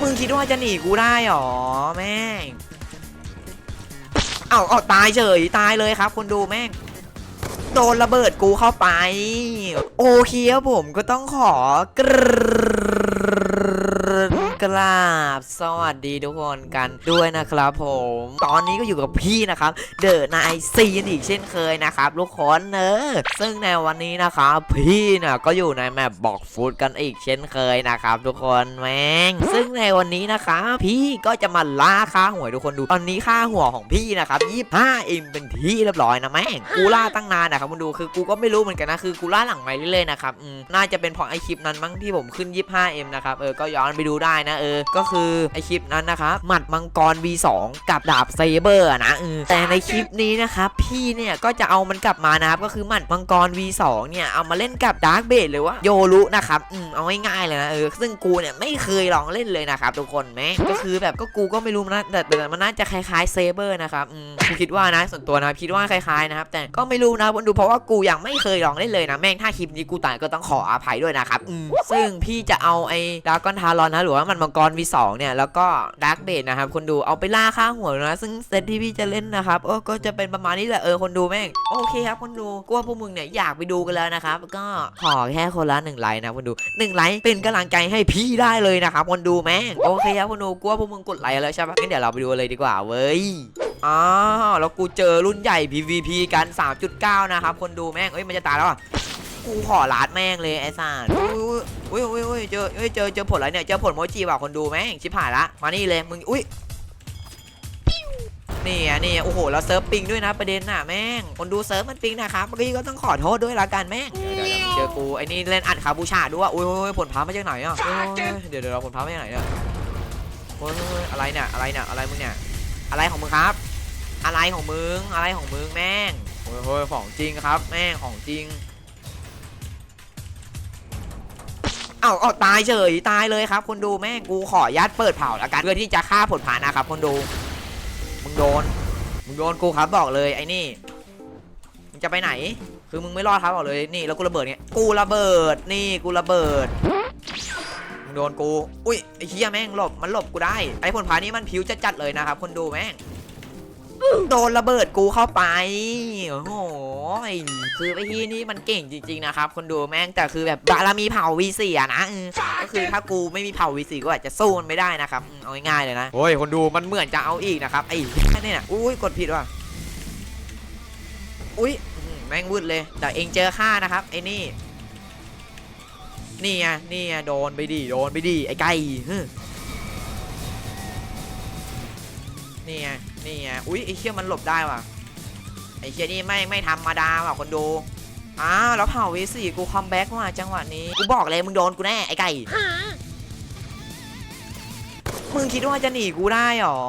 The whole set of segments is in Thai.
มึงคิดว่าจะหนีกูได้หรอแม่งเอาเอาตายเฉยตายเลยครับคนดูแม่งโดนระเบิดกูเข้าไป โอเคครับผมก็ต้องขอกร กราบสวัสดีทุกคนกันด้วยนะครับผม ตอนนี้ก็อยู่กับพี่นะครับ เดอะนายซีนอีกเช่นเคยนะครับทุกคนเนอะซึ่งในวันนี้นะครับพี่เนี่ยก็อยู่ในแมปบอกฟูดกันอีกเช่นเคยนะครับ ทุกคนแม่งซึ่งในวันนี้นะคะพี่ก็จะมาล่าค่าหวยทุกคนดู ตอนนี้ค่าหัวของพี่นะครับ25เอ็มเป็นที่เรียบร้อยนะแม่งกูล่าตั้งนานนะครับคุณดูคือกูก็ไม่รู้เหมือนกันนะคือกูล่าหลังไม้เรื่อยๆนะครับน่าจะเป็นเพราะไอคลิปนั้นมั้งที่ผมขึ้น 25M นะครับเออก็ย้อนไปดูได้นะเออ ก็คือไอคลิปนั้นนะครับหมัดมังกร V2 กับดาบเซเบอร์นะเออแต่ในคลิปนี้นะครับพี่เนี่ยก็จะเอามันกลับมานะครับก็คือหมัดมังกร V2 เนี่ยเอามาเล่นกับดาร์กเบดหรือว่าโยรุนะครับอืมเอาง่ายๆเลยนะเออซึ่งกูเนี่ยไม่เคยลองเล่นเลยนะครับทุกคนแม่ก็คือแบบก็กูก็ไม่รู้นะแต่แต่มันน่าจะคล้ายๆเซเบอร์นะครับอืมกูคิดว่านะส่วนตัวนะคิดว่าคล้ายๆนะครับแต่ก็ไม่รู้นะดูเพราะว่ากูยังไม่เคยลองเล่นเลยนะแม่งถ้าคลิปนี้กูตายก็ต้องขออภัยด้วยนะครับอืมซึ่งพี่จะเอาไอ้ดาร์กอนทารอนนะหรือว่ามันมังกร V2 เนี่ย แล้วก็ดาร์กเบดนะครับคนดูเอาไปล่าค่าหัวนะ ซึ่งเซตที่พี่จะเล่นนะครับโอ้ก็จะเป็นประมาณนี้แหละเออคนดูแม่งโอเคครับคนดูกลัวพวกมึงเนี่ยอยากไปดูกันแล้วนะครับก็ขอแค่คนละหนึ่งไลค์นะคนดูหนึ่งไลค์เป็นกำลังใจให้พี่ได้เลยนะครับคนดูแม่งโอเคครับคนดูกลัวพวกมึงกดไลค์แล้วใช่ปะงั้นเดี๋ยวเราไปดูเลยดีกว่าเว้ยอ๋อแล้วกูเจอรุ่นใหญ่ PVP กัน 3.9 นะครับคนดูแม่งเอ้ยมันจะตายแล้วอะ กูขอลาดแม่งเลยไอ้สารอุ้ยอุ้ยอุ้ยอุ้ยเจอเอ้ยเจอเจอผลอะไรเนี่ยเจอผลโมจิว่ะคนดูแม่งชิบหายละมานี่เลยมึงอุ้ยนี่อะนี่อะโอ้โหแล้วเซิร์ฟปิงด้วยนะประเด็นน่ะแม่งคนดูเซิร์ฟมันปิงนะครับเมื่อกี้ก็ต้องขอโทษด้วยละกันแม่งเดี๋ยวเดี๋ยวเดี๋ยวเจอกูไอ้นี่เล่นอัดคาบูชาด้วยอุ้ยอุ้ยผลพามาจากไหนอะโอ้ยเดี๋ยวเดี๋ยวเราผลพามาจากไหนเนี่ยโอ้ยอะไรเนี่ยอะไรเนี่ยอะไรมึงเนี่ยอะไรของมึงครับ อะไรของมึงอะไรของมึงแม่งโอ้ยโอ้ยของจริงครับ แม่งของจริง เอาเอาตายเฉยตายเลยครับคนดูแม่งกูขอยัดเปิดเผาแล้วกันเพื่อที่จะฆ่าผลผานนะครับคนดู มึงโดน มึงโดนกูครับบอกเลยไอ้นี่ มึงจะไปไหน คือมึงไม่รอดครับบอกเลยนี่แล้วกูระเบิดเนี่ยกูระเบิดนี่กูระเบิด มึงโดนกู อุ้ยไอ้เหี้ยแม่งหลบมันหลบกูได้ ไอ้ผลผานนี้มันผิวจัดๆเลยนะครับคนดูแม่งโดนระเบิดกูเข้าไป โอ้โห ยคือไอ้ที่นี่มันเก่งจริงๆนะครับคนดูแม่งแต่คือแบบบารมีเผาวีสีอะนะเออก็คือถ้ากูไม่มีเผาวีสีก็อาจจะสู้มันไม่ได้นะครับอืมเอาง่ายๆเลยนะโอ้ยคนดูมันเหมือนจะเอาอีกนะครับไอ้เนี่ยอุ้ยกดผิดว่ะอุ้ยอื้อหือแม่งวืดเลยแต่เองเจอข้านะครับไอ้นี่ นี่ไงนี่ไงโดนไปดิโดนไปดิไอ้ไก่ฮึนี่ไงนี่ไงอุ้ยไอ้เชี่ยมันหลบได้ว่ะไอ้เชี่ยนี่ไม่ไม่ธรรมดาว่ะคนดูอ้าวแล้วเผาวีสี่กูคัมแบ็กว่ะจังหวะนี้กูบอกเลยมึงโดนกูแน่ไอ้ไก่มึงคิดว่าจะหนีกูได้หรอ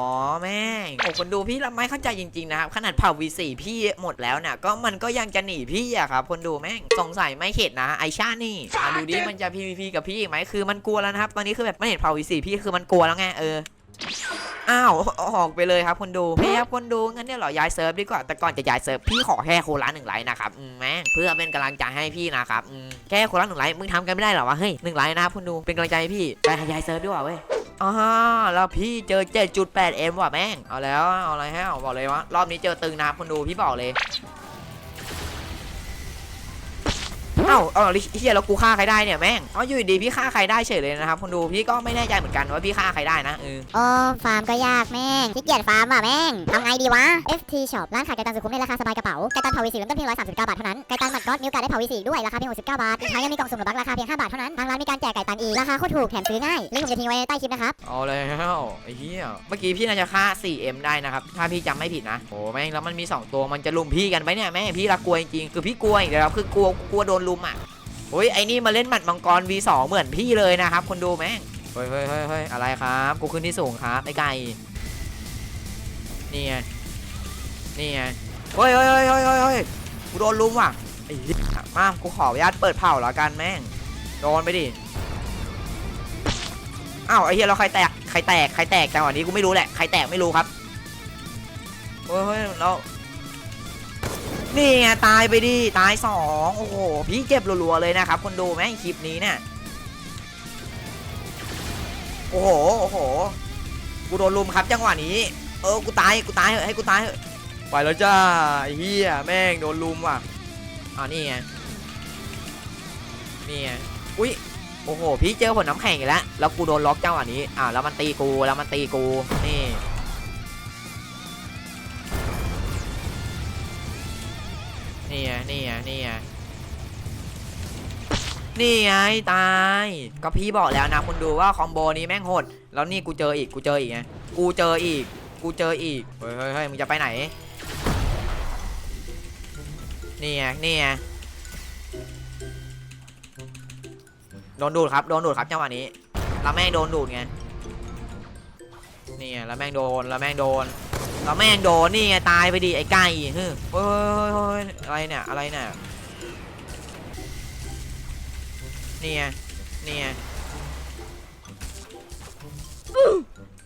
แม่งโอ้คนดูพี่ละไม่เข้าใจจริงๆนะครับขนาดเผาวีสี่พี่หมดแล้วเนี่ยก็มันก็ยังจะหนีพี่อะครับคนดูแม่งสงสัยไม่เข็ดนะไอชานี่อะดูดิมันจะ PVP กับพี่อีกไหมคือมันกลัวแล้วนะครับตอนนี้คือแบบไม่เห็นเผาวีสี่พี่คือมันกลัวแล้วไงเออ อ้าวออกไปเลยครับคนดูพี่ครับคนดูงั้นเนี่ยเหรอย้ายเซิร์ฟดีกว่าแต่ก่อนจะย้ายเซิร์ฟพี่ขอแค่โคนละหนึ่งไลค์นะครับแม่งเพื่อเป็นกำลังใจให้พี่นะครับแค่โคนละหนึ่งไลค์มึงทำกันไม่ได้หรอวะเฮ้ยหนึ่งไลค์นะครับคนดูเป็นกำลังใจให้พี่ไปย้ายเซิร์ฟดีกว่าเว้ยอ๋อแล้วพี่เจอ 7.8M ว่ะแม่ง เอาแล้ว เอาอะไรให้เอาบอกเลยว่ารอบนี้เจอตึงนะครับคนดูพี่บอกเลย เอ้าเอาเฮียแล้วกูฆ่าใครได้เนี่ยแม่งเอาอยู่ดีพี่ฆ่าใครได้เฉยเลยนะครับคนดูพี่ก็ไม่แน่ใจเหมือนกันว่าพี่ฆ่าใครได้นะเออโอ้ฟาร์มก็ยากแม่งขี้เกียจฟาร์มอะแม่งทำไงดีวะ FT Shop ร้านขายไก่ตันสุขุมในราคาสบายกระเป๋าไก่ตันเผาวีสีเริ่มต้นเพียง139 บาทเท่านั้นไก่ตันหมัดก๊อตมิวกัดได้เผาวีสีด้วยราคาเพียง69 บาทอีกทั้งยังมีกล่องสุ่มหรือบักราคาเพียง5บาทเท่านั้นทางร้านมีการแจกไก่ตันอีกราคาโคตรถูกแถมซื้อง่ายลิงก์ผมจะทิ้งไว้ใต้คลิปนะครับเอาแล้วไอ้เหี้ยเมื่อกี้พี่น่าจะฆ่า 4M ได้นะครับถ้าพี่จำไม่ผิดนะโอ้แม่งแล้วมันมี 2 ตัวมันจะลุมพี่กันไหมเนี่ยแม่งพี่ละกลัวจริงๆคือพี่กลัวอีกแล้วคือ กลัวกลัวโดนลุมอะโอ้ยไอ้นี่มาเล่นหมัดมังกร V2 เหมือนพี่เลยนะครับ คนดูแม่งเฮ้ยเฮ้ยเฮ้ยเฮ้ยอะไรครับ กูขึ้นที่สูงครับไอ้ไก่นี่ไงนี่ไงเฮ้ยเฮ้ยเฮ้ยเฮ้ยเฮ้ยกูโดนลุมว่ะไอ้มากูขออนุญาตเปิดเผาแล้วกันแม่งโดนไปดิอ้าวไอ้เหี้ยเราใครแตกใครแตกใครแตกจังหวะนี้กูไม่รู้แหละใครแตกไม่รู้ครับเฮ้ยเฮ้ยเรา นี่ไงตายไปดิตายสองโอ้โหพี่เจ็บรัวๆเลยนะครับคนดูแม่งคลิปนี้เนี่ยโอ้โหโอ้โหกูโดนลุมครับจังหวะนี้ เออกูตายกูตายเถอะให้กูตายเถอะไปแล้วจ้าไอ้เฮียแม่งโดนลุมว่ะอ่านี่ไงนี่ไงอุ้ยโอ้โหพี่เจอผลน้ำแข็งอีกแล้วแล้วกูโดนล็อกจังหวะนี้อ่าแล้วมันตีกูแล้วมันตีกูนี่ นี่ไงนี่ไงนี่ไงนี่ไงตาย ก็พี่บอกแล้วนะคุณดูว่าคอมโบนี้แม่งโหด แล้วนี่กูเจออีกกูเจออีกไงกูเจออีก กูเจออีก เฮ้ยเฮ้ยมึงจะไปไหน นี่ไงนี่ไงโดนดูดครับโดนดูดครับจังหวะนี้แล้วแม่งโดนดูดไงนี่ไงแล้วแม่งโดนแล้วแม่งโดน แล้วแม่งโดนนี่ไงตายไปดิไอ้ไก่เฮ้ยเฮ้ยเฮ้ยอะไรเนี่ยอะไรเนี่ยนี่ไงนี่ไง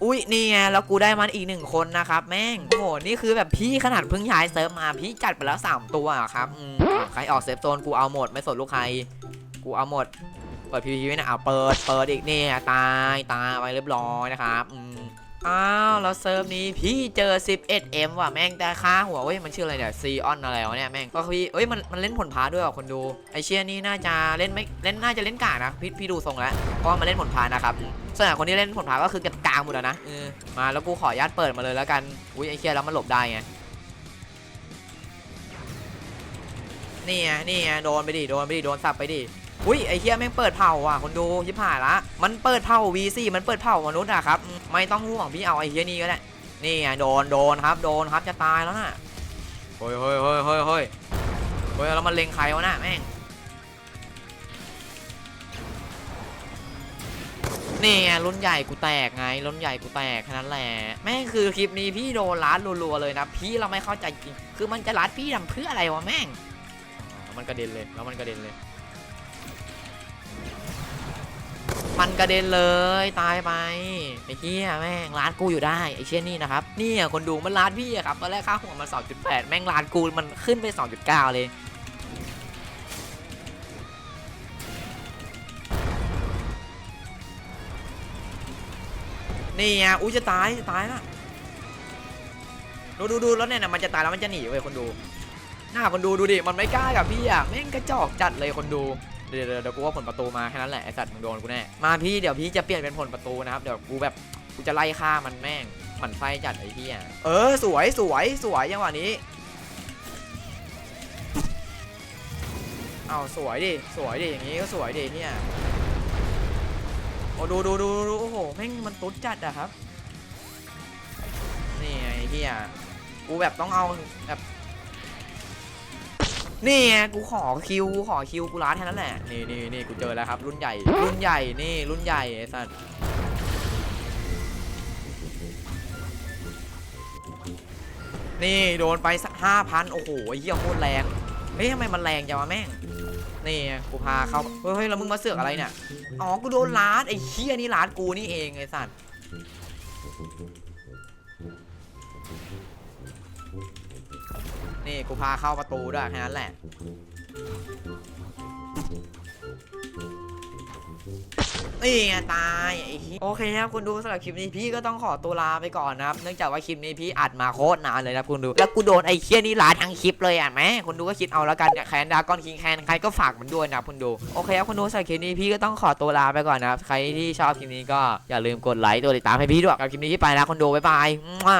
อุ้ยนี่ไงแล้วกูได้มันอีกหนึ่งคนนะครับแม่งโอ้โหนี่คือแบบพี่ขนาดเพิ่งย้ายเซิร์ฟมาพี่จัดไปแล้ว 3 ตัวอะครับใครออกเซฟโซนกูเอาหมดไม่สนลูกใคร กูเอาหมดเปิดพีพีไว้นะเอาเปิดเปิดอีกเนี่ยตายตายไปเรียบร้อยนะครับอื อ้าวแล้วเซิร์ฟนี้พี่เจอ 11M ว่ะแม่งแต่ค่าหัวเว้ยมันชื่ออะไรเนี่ยซีออนอะไรวะเนี่ยแม่งก็พี่เอ้ยมันมันเล่นผลพาด้วยว่ะคนดูไอเชียนี่น่าจะเล่นไม่เล่นน่าจะเล่นกากนะพี่พี่ดูทรงแล้วเพราเล่นผลพานะครับส่วนใหญ่คนที่เล่นผลพาก็คือเก็บกลางหมดแล้วนะเออมาแล้วกูขออนุญาตเปิดมาเลยแล้วกันอุ้ยไอเชียแล้วมันหลบได้ไงนี่ไงนี่ไงโดนไปดิโดนไปดิโดนสับไปดิ อุ้ยไอเฮียแม่งเปิดเผาว่ะคนดูชิบหายละ มันเปิดเผา V4 มันเปิดเผามนุษย์อะครับอืมไม่ต้องห่วงพี่เอาไอเฮียนี่ก็ได้ นี่ไงโดนโดนครับโดนครับจะตายแล้วน่ะเฮ้ยเฮ้ยเฮ้ยเฮ้ยเฮ้ยเฮ้ยแล้วมันเล็งใครวะน่ะแม่ง นี่ไงรุ่นใหญ่กูแตกไงรุ่นใหญ่กูแตกแค่นั้นแหละ แม่งคือคลิปนี้พี่โดนลัดรัวๆเลยนะ พี่เราไม่เข้าใจจริง คือมันจะลัดพี่ทำเพื่ออะไรวะแม่งอ๋อมันกระเด็นเลยแล้วมันกระเด็นเลย มันกระเด็นเลยตายไปไอ้เหี้ยแม่งร้านกูอยู่ได้ไอ้เช่นนี่นะครับนี่อะคนดูมันร้านพี่อะครับตอนแรกค่าหัวมัน 2.8 แม่งร้านกูมันขึ้นไป 2.9 เลยนี่ไงอุ้ยจะตายจะตายละดูดูดูแล้วเนี่ยนะมันจะตายแล้วมันจะหนีเว้ยคนดู หน้าคนดูดูดิมันไม่กล้ากับพี่อะแม่งกระจอกจัดเลยคนดู เดี๋ยวเดี๋ยวกูว่าผลประตูมาแค่นั้นแหละไอสัตว์มึงโดนกูแน่มาพี่เดี๋ยวพี่จะเปลี่ยนเป็นผลประตูนะครับเดี๋ยวกูแบบกูจะไล่ฆ่ามันแม่งหมันไส้จัดไอ้พี่อะเออสวยสวยสวยยังหวะนี้เอาสวยดิสวยดิอย่างงี้ก็สวยดิเนี่ยโอ้ดูดูดูดูโอ้โหแม่งมันตุ๊ดจัดอะครับนี่ไอ้พี่อะกูแบบต้องเอาแบบ นี่ไงกูขอคิวกูขอคิวกูร้านแค่นั้นแหละนี่นี่นี่กูเจอแล้วครับ รุ่นใหญ่ รุ่นใหญ่นี่รุ่นใหญ่ไอ้สัสนี่โดนไปสักห้าพันโอ้โหเหี้ยโคตรแรงเฮ้ยทำไมมันแรงจังวะแม่งนี่ไงกูพาเขาเฮ้ยเฮ้ยแล้วมึงมาเสือกอะไรเนี่ยอ๋อกูโดนร้านไอ้เหี้ยนี่ร้านกูนี่เองไอ้สัส นี่กูพาเข้าประตูด้วยแค่นั้นแหละ นี่ไงตายไอ้เหี้ยโอเคครับคุณดูสำหรับคลิปนี้พี่ก็ต้องขอตัวลาไปก่อนนะครับ เนื่องจากว่าคลิปนี้พี่อัดมาโคตรนานเลยนะคุณดู แล้วกูโดนไอ้เคี้ยนี่ลาทั้งคลิปเลยอะแม่คุณดูก็คิดเอาแล้วกันแคนดากอนคิงแคนใครก็ฝากมันด้วยนะคุณดู โอเคครับคุณดูสำหรับคลิปนี้พี่ก็ต้องขอตัวลาไปก่อนนะครับ ใครที่ชอบคลิปนี้ก็อย่าลืมกดไลค์ตัวติดตามให้พี่ด้วยกับคลิปนี้ที่ไปนะคุณดูบ๊ายบายมั่ว